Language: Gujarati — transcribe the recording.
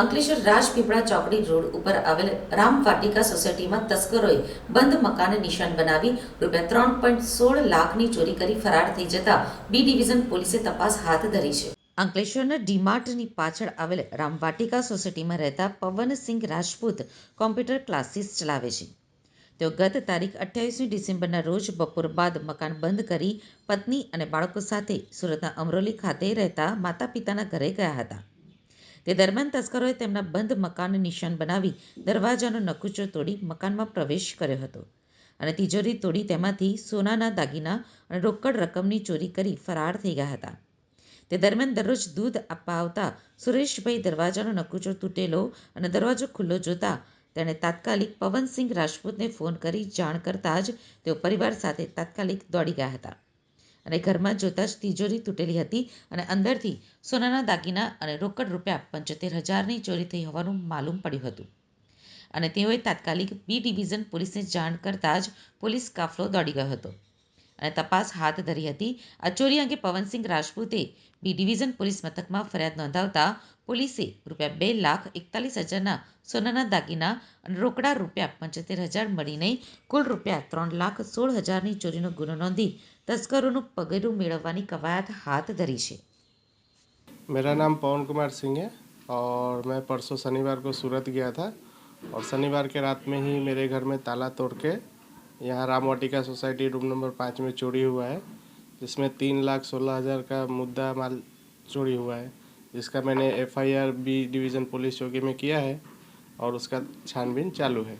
અંકલેશ્વર રાજપીપળા ચોકડી રોડ ઉપર આવેલ રામ વાટિકા સોસાયટીમાં તસ્કરોએ બંધ મકાન નિશાન બનાવી રૂપિયા ત્રણ પોઈન્ટ સોળ લાખની ચોરી કરી ફરાર થઈ જતા બી ડિવિઝન પોલીસે તપાસ હાથ ધરી છે. અંકલેશ્વરના ડીમાર્ટની પાછળ આવેલ રામ વાટિકા સોસાયટીમાં રહેતા પવનસિંહ રાજપૂત કોમ્પ્યુટર ક્લાસીસ ચલાવે છે. તેઓ ગત તારીખ અઠ્યાવીસમી ડિસેમ્બરના રોજ બપોર બાદ મકાન બંધ કરી પત્ની અને બાળકો સાથે સુરતના અમરોલી ખાતે રહેતા માતા પિતાના ઘરે ગયા હતા. તે દરમિયાન તસ્કરોએ તેમના બંધ મકાન નિશાન બનાવી દરવાજાનો નકુચો તોડી મકાનમાં પ્રવેશ કર્યો હતો. અને તિજોરી તોડી તેમાંથી સોનાના દાગીના અને રોકડ રકમની ચોરી કરી ફરાર થઈ ગયા હતા. તે દરમિયાન દરરોજ દૂધ આપવા આવતા સુરેશભાઈ દરવાજાનો નકુચો તૂટેલો અને દરવાજો ખુલ્લો જોતા તેણે તાત્કાલિક પવનસિંહ રાજપૂતને ફોન કરી જાણ કરતાં જ તેઓ પરિવાર સાથે તાત્કાલિક દોડી ગયા હતા. અને ઘરમાં જોતા જ તિજોરી તૂટેલી હતી અને અંદરથી સોનાના દાગીના અને રોકડ રૂપિયા પંચોતેર હજારની ચોરી થઈ હોવાનું માલુમ પડ્યું હતું. અને તેઓએ તાત્કાલિક બી ડિવિઝન પોલીસને જાણ કરતાં જ પોલીસ કાફલો દોડી ગયો હતો. અને તપાસ હાથ ધરી હતી આ ચોરી અંગે પવનસિંહ રાજપૂતે બી ડિવિઝન પોલીસ મથકમાં ફરિયાદ નોંધાવતા પોલીસે રૂપિયા બે લાખ એકતાલીસ હજારના સોનાના દાગીના અને રોકડા રૂપિયા પંચોતેર હજાર મળીને કુલ રૂપિયા ત્રણ લાખ સોળ હજારની ચોરીનો ગુનો નોંધી તસ્કરોનું પગેરું મેળવવાની કવાયત હાથ ધરી છે मेरा नाम पवन कुमार सिंह है और मैं परसों शनिवार को सूरत गया था और शनिवार के रात में ही मेरे घर में ताला तोड़ के यहाँ रामवाटिका सोसाइटी रूम नंबर पाँच में चोरी हुआ है, जिसमें तीन लाख सोलह हज़ार का मुद्दा माल चोरी हुआ है, जिसका मैंने एफआईआर बी डिवीज़न पुलिस चौकी में किया है और उसका छानबीन चालू है।